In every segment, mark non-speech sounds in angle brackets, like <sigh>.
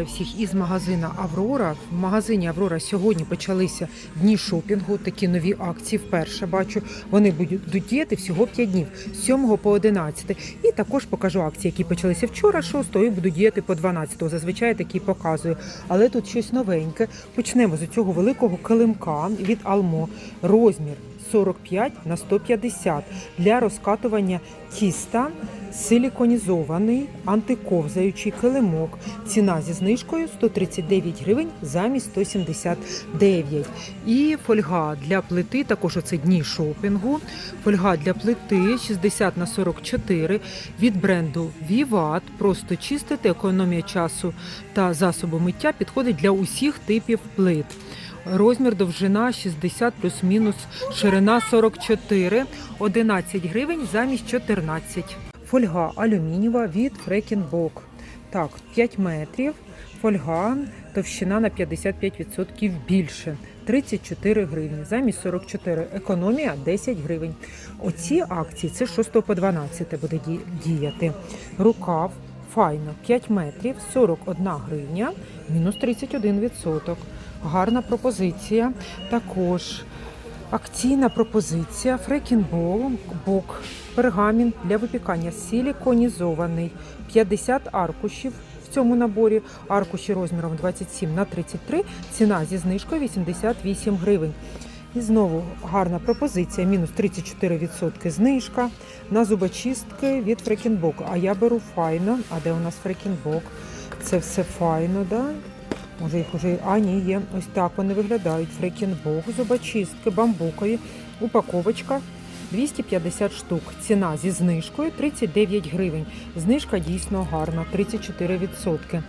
Всіх із магазина Аврора. В магазині Аврора сьогодні почалися дні шопінгу. Такі нові акції. Вперше бачу. Вони будуть діяти всього 5 днів з 7 по 11. І також покажу акції, які почалися вчора, 6 і будуть діяти по 12. Зазвичай такі показую. Але тут щось новеньке. Почнемо з цього великого килимка від Алмо. Розмір 45 на 150 для розкатування тіста. Силіконізований антиковзаючий килимок. Ціна зі знижкою 139 гривень замість 179. І фольга для плити, також оце дні шопінгу. Фольга для плити 60 на 44 від бренду Vivat. Просто чистити, економія часу та засобу миття підходить для усіх типів плит. Розмір довжина 60 плюс-мінус, ширина 44, 11 гривень замість 14. Фольга алюмінієва від Фрекінбок. Так, 5 метрів. Фольга, товщина на 55% більше. 34 гривні, замість 44. Економія 10 гривень. Оці акції це 6 по 12 буде діяти. Рукав файно 5 метрів, 41 гривня, мінус 31%. Гарна пропозиція. Також акційна пропозиція Фрекінбол бок пергамін для випікання силіконізований 50 аркушів. В цьому наборі аркуші розміром 27 на 33, ціна зі знижкою 88 гривень. І знову гарна пропозиція, мінус 34% знижка на зубочистки від Фрекінбок. А я беру файно. А де у нас Фрекінбок? Це все файно, да? Може їх уже. А, ні, є. Ось так вони виглядають. Фрекінбок, зубочистки, бамбукові, упаковочка 250 штук. Ціна зі знижкою 39 гривень. Знижка дійсно гарна, 34%.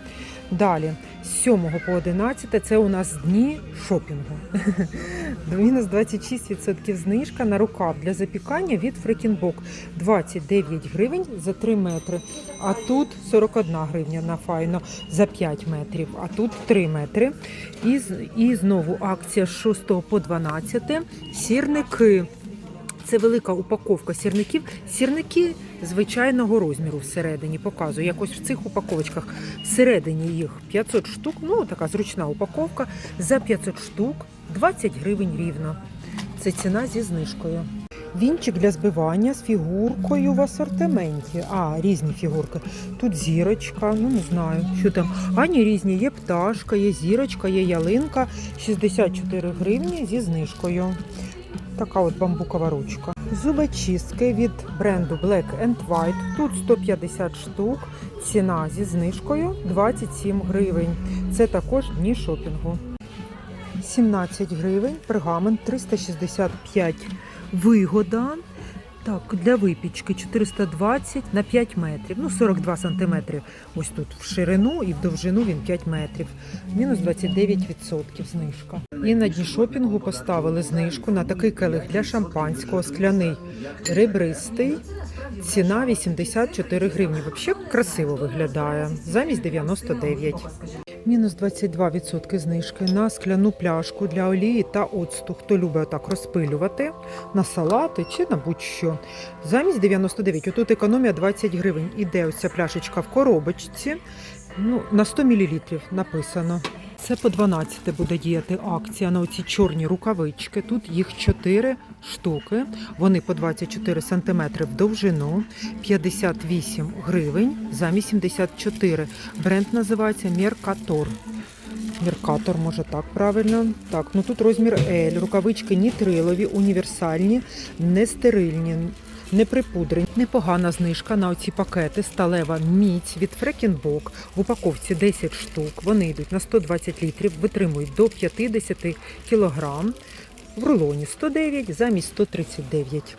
Далі, з 7 по 11 це у нас дні шопінгу. <laughs> Мінус 26% знижка на рукав для запікання від Фрекінбок. 29 гривень за 3 метри. А тут 41 гривня на файно за 5 метрів, а тут 3 метри. І, і знову акція з 6 по 12. Сірники. Це велика упаковка сірників. Сірники звичайного розміру всередині показую. Якось в цих упаковочках всередині їх 500 штук. Ну така зручна упаковка. За 500 штук 20 гривень рівно. Це ціна зі знижкою. Вінчик для збивання з фігуркою в асортименті. А, різні фігурки. Тут зірочка, ну не знаю, що там. А ні, різні. Є пташка, є зірочка, є ялинка. 64 гривні зі знижкою. Така от бамбукова ручка. Зубочистки від бренду Black and White. Тут 150 штук. Ціна зі знижкою 27 гривень. Це також дні шопінгу. 17 гривень, пергамент 365 вигода. Так, для випічки 420 на 5 метрів, ну 42 сантиметри. Ось тут в ширину і в довжину він 5 метрів. Мінус 29% знижка. І на дні шопінгу поставили знижку на такий келих для шампанського, скляний ребристий. Ціна 84 гривні. Взагалі красиво виглядає. Замість 99. Мінус 22% знижки на скляну пляшку для олії та оцту. Хто любить так розпилювати на салати чи на будь-що. Замість 99. Отут економія 20 гривень. Іде ось ця пляшечка в коробочці. Ну, на 100 мл написано. Це по 12 буде діяти акція на оці чорні рукавички. Тут їх 4 штуки. Вони по 24 см в довжину, 58 гривень замість 74. Бренд називається Меркатор. Меркатор, може так правильно. Так, ну тут розмір L. Рукавички нітрилові, універсальні, не стерильні. Не припудрені. Непогана знижка на оці пакети сталева міць від Фрекінбок. В упаковці 10 штук. Вони йдуть на 120 літрів, витримують до 50 кілограм. В рулоні 109 замість 139.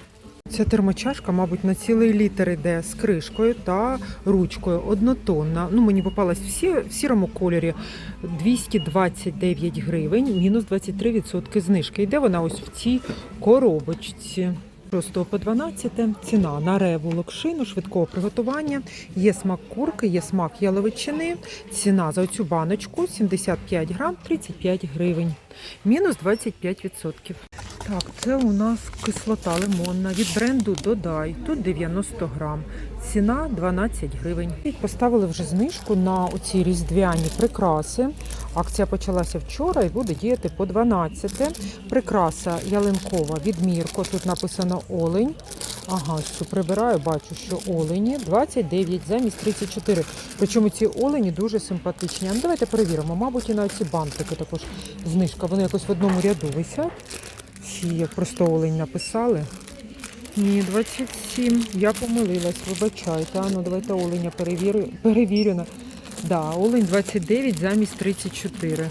Ця термочашка, мабуть, на цілий літр йде з кришкою та ручкою. Однотонна. Ну, мені попалась всі, в сірому кольорі 229 гривень, мінус 23% знижки. Йде вона ось в цій коробочці. 6 по 12 ціна на реву локшину швидкого приготування. Є смак курки, є смак яловичини. Ціна за цю баночку 75 грам 35 гривень. Мінус 25%. Так, це у нас кислота лимонна від бренду Додай. Тут 90 грам. Ціна 12 гривень. Поставили вже знижку на оці різдвяні прикраси. Акція почалася вчора і буде діяти по 12. Прикраса ялинкова від Мірко. Тут написано олень. Ага, що прибираю, бачу, що олені 29 замість 34. Причому ці олені дуже симпатичні. Ну, давайте перевіримо. Мабуть, і на ці бантики також знижка. Вони якось в одному ряду висять. Чи як просто олень написали? Ні, 27. Я помилилась, вибачайте. А ну давайте оленя перевірю. перевірено. Да, олень 29 замість 34.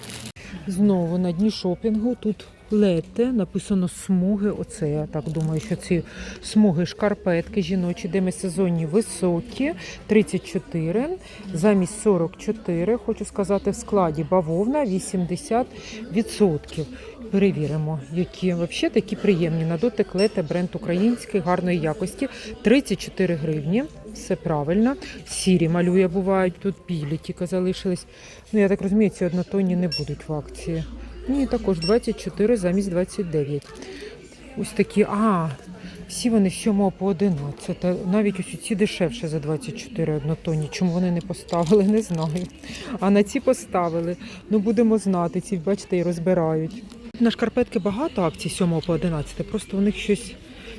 Знову на дні шопінгу тут лете, написано смуги. Оце я так думаю, що ці смуги шкарпетки жіночі, демисезонні високі, 34, замість 44, хочу сказати, в складі бавовна 80%. Перевіримо, які взагалі такі приємні. На дотик лете бренд український, гарної якості. 34 гривні. Все правильно. Сірі малює бувають, тут білі тільки залишились. Ну, я так розумію, ці однотонні не будуть в акції. Ні, також 24 замість 29. Ось такі, а, всі вони з 7 по 11. Навіть ось ці дешевше за 24 однотонні. Чому вони не поставили, не знаю. А на ці поставили. Ну, будемо знати, ці, бачите, і розбирають. На шкарпетки багато акцій з 7 по 11, просто у них щось.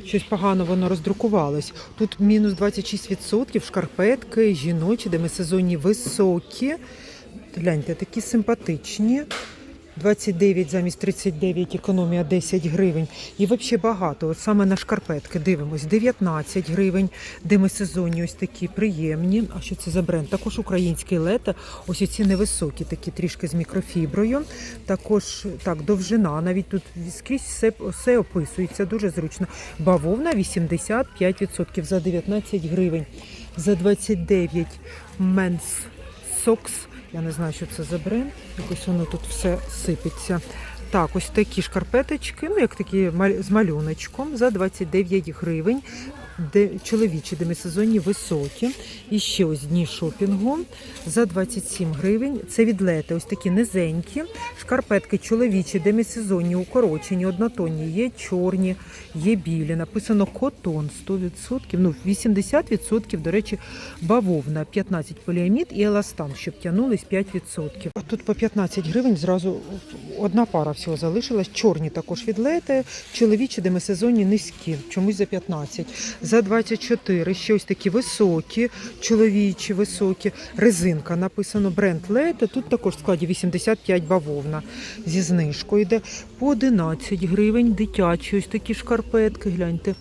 Щось погано воно роздрукувалось. Тут мінус 26% шкарпетки, жіночі, демисезонні високі. Гляньте, такі симпатичні. 29 замість 39, економія 10 гривень. І взагалі багато. От саме на шкарпетки дивимось. 19 гривень, демисезонні ось такі приємні. А що це за бренд? Також український лето. Ось ці невисокі, такі трішки з мікрофіброю. Також так, довжина. Навіть тут скрізь все, все описується, дуже зручно. Бавовна 85% за 19 гривень. За 29 Men's Socks. Я не знаю, що це за бренд. Якось воно тут все сипеться. Так, ось такі шкарпеточки, ну як такі з малюночком за 29 гривень. Де чоловічі демисезонні високі. І ще ось дні шопінгу за 27 гривень. Це відлети, ось такі низенькі. Шкарпетки чоловічі, демисезонні, укорочені, однотонні. Є чорні, є білі. Написано котон 100%, ну 80%, до речі, бавовна, 15 поліамід і еластан, щоб тягнулись 5%. А тут по 15 гривень зразу одна пара всього залишилась. Чорні також відлети, чоловічі демисезонні низькі, чомусь за 15. За 24 ще ось такі високі, чоловічі високі. Резинка написано бренд Лето. Тут також в складі 85 бавовна зі знижкою йде. По 11 гривень дитячі ось такі шкарпетки, гляньте.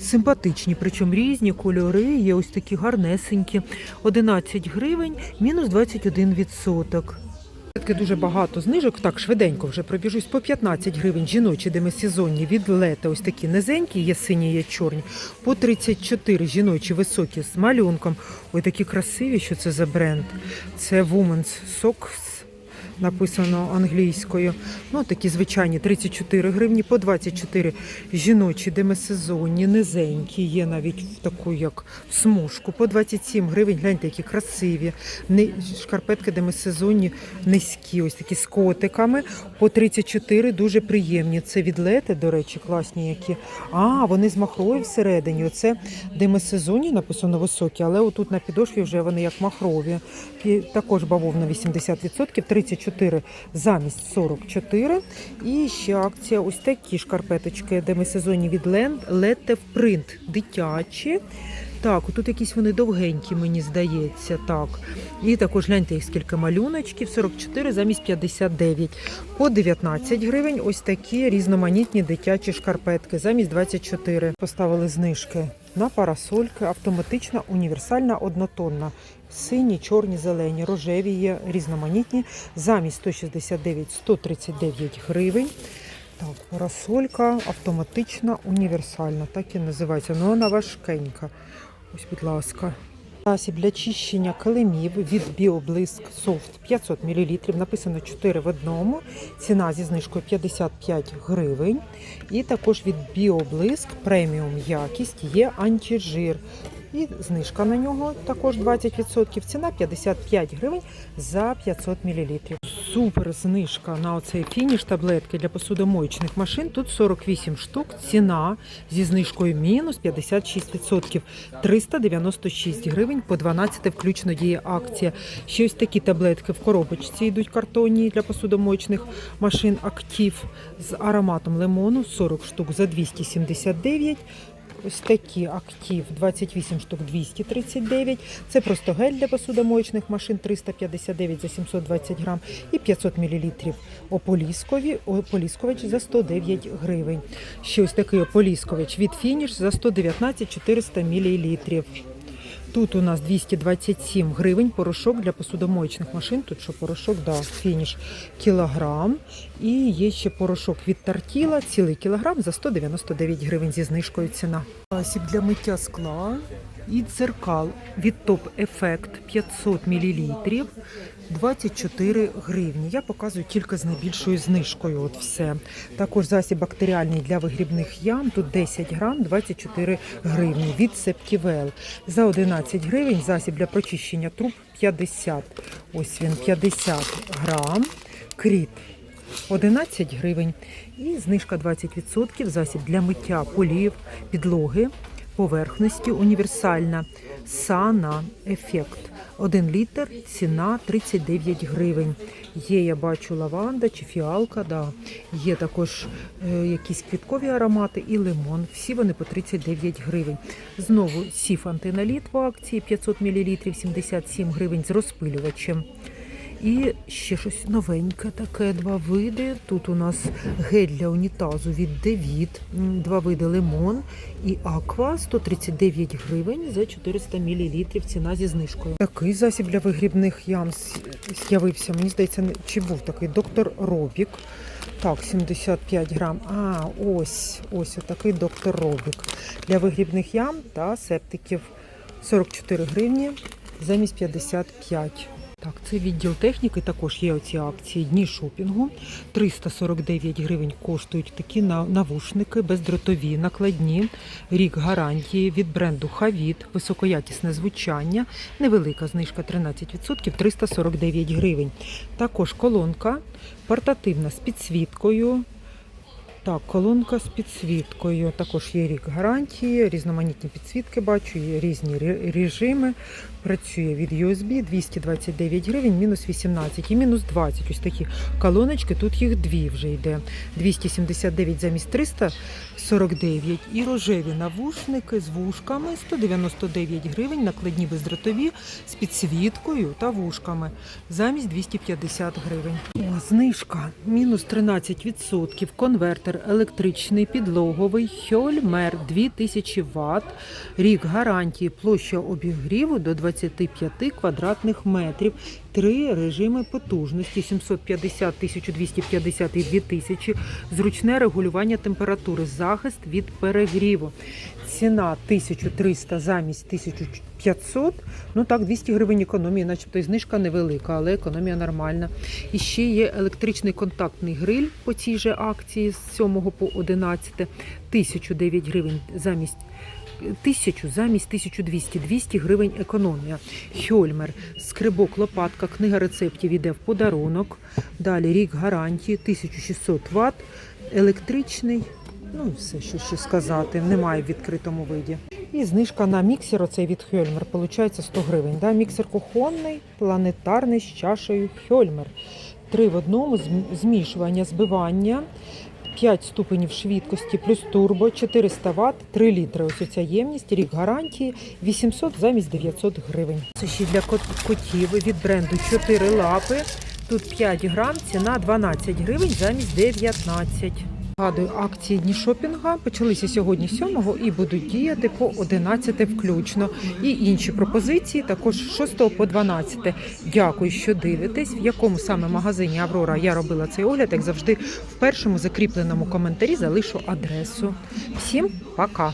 Симпатичні, причому різні кольори, є ось такі гарнесенькі. 11 гривень, мінус 21%. Таки дуже багато знижок. Так, швиденько вже пробіжусь по 15 гривень жіночі демисезонні від лета. Ось такі низенькі, є сині, є чорні. По 34 жіночі високі з малюнком. Ось такі красиві, що це за бренд. Це Women's Socks. Написано англійською. Ну, такі звичайні 34 гривні, по 24 жіночі, демисезонні, низенькі, є навіть в таку, як в смужку, по 27 гривень. Гляньте, які красиві. Шкарпетки демисезонні, низькі, ось такі з котиками. По 34 дуже приємні. Це відлети, до речі, класні які. А, вони з махрою всередині. Оце демисезонні написано високі, але отут на підошві вже вони як махрові. І також бавовна 80%, 34 замість 44. І ще акція ось такі шкарпеточки, демисезонні від Лете в принт дитячі. Так, тут якісь вони довгенькі, мені здається. Так. І також гляньте їх скільки малюночків, 44 замість 59. По 19 гривень ось такі різноманітні дитячі шкарпетки замість 24. Поставили знижки на парасольки, автоматична, універсальна, однотонна. Сині, чорні, зелені, рожеві є різноманітні. Замість 169 139 гривень. Так, парасолька автоматична, універсальна, так і називається. Ну, вона важкенька. Ось, будь ласка. Засіб для чищення килимів від Біоблиск Софт 500 мл. Написано 4 в одному. Ціна зі знижкою 55 гривень. І також від Біоблиск преміум якість є антижир. І знижка на нього також 20%. Ціна 55 гривень за 500 мл. Супер знижка на оцей фініш таблетки для посудомоєчних машин. Тут 48 штук. Ціна зі знижкою мінус 56%. 396 гривень по 12 включно діє акція. Ще ось такі таблетки в коробочці йдуть картонні для посудомоєчних машин Актив з ароматом лимону 40 штук за 279. Ось такі актив 28 штук 239. Це просто гель для посудомоєчних машин 359 за 720 грам і 500 мл ополіскові, ополіскович за 109 гривень. Ще ось такий ополіскович від фініш за 119 400 мл. Тут у нас 227 гривень порошок для посудомоєчних машин. Тут що порошок, да, фініш кілограм. І є ще порошок від Тартіла, цілий кілограм за 199 гривень зі знижкою ціна. Засіб для миття скла і дзеркал від Топ Ефект 500 мл 24 гривні. Я показую тільки з найбільшою знижкою. От все. Також засіб бактеріальний для вигрібних ям. Тут 10 грам 24 гривні від Септівел. За 11 гривень засіб для прочищення труб 50. Ось він 50 грам. Кріт 11 гривень. І знижка 20% засіб для миття полів, підлоги, поверхності універсальна. Сана Ефект. 1 літр, ціна 39 гривень. Є, я бачу, лаванда чи фіалка, да. є також е, якісь квіткові аромати і лимон. Всі вони по 39 гривень. Знову сіф антиналіт в акції 500 мл, 77 гривень з розпилювачем. І ще щось новеньке таке, два види. Тут у нас гель для унітазу від Девід, два види лимон і аква 139 гривень за 400 мл. Ціна зі знижкою. Такий засіб для вигрібних ям з'явився. Мені здається, чи був такий доктор Робік. Так, 75 грам. А, ось, ось отакий доктор Робік. Для вигрібних ям та септиків 44 гривні замість 55. Так, це відділ техніки. Також є оці акції дні шопінгу. 349 гривень коштують такі навушники бездротові, накладні. Рік гарантії від бренду Хавіт, високоякісне звучання, невелика знижка 13%, 349 гривень. Також колонка портативна з підсвіткою. Так, колонка з підсвіткою. Також є рік гарантії, різноманітні підсвітки бачу, є різні режими. Працює від USB 229 гривень, мінус 18 і мінус 20. Ось такі колоночки. Тут їх дві вже йде. 279 замість 349. І рожеві навушники з вушками 199 гривень, накладні бездротові з підсвіткою та вушками замість 250 гривень. О, знижка мінус 13%. Конвертер електричний підлоговий Хьольмер 2000 Вт. Рік гарантії площа обігріву до 25 квадратних метрів. Три режими потужності 750, 1250 і 2000. Зручне регулювання температури, захист від перегріву. Ціна 1300 замість 1500. Ну так, 200 гривень економії, начебто і знижка невелика, але економія нормальна. І ще є електричний контактний гриль по цій же акції з 7 по 11. 1009 гривень замість 1000 замість 1200, 200 гривень економія. Хьольмер, скрибок, лопатка, книга рецептів іде в подарунок. Далі рік гарантії, 1600 Вт, електричний. Ну все, що ще сказати, немає в відкритому виді. І знижка на міксер, оцей від Хьольмер, виходить 100 гривень. Да? Міксер кухонний, планетарний з чашею Хьольмер. Три в одному, зм- змішування, збивання. 5 ступенів швидкості плюс турбо, 400 Вт, 3 літри. Ось ця ємність, рік гарантії, 800 замість 900 гривень. Ще для котів від бренду 4 лапи. Тут 5 грам, ціна 12 гривень замість 19. Нагадую, акції дні шопінга почалися сьогодні 7 і будуть діяти по 11 включно. І інші пропозиції також з 6 по 12. Дякую, що дивитесь. В якому саме магазині Аврора я робила цей огляд, як завжди, в першому закріпленому коментарі залишу адресу. Всім пока!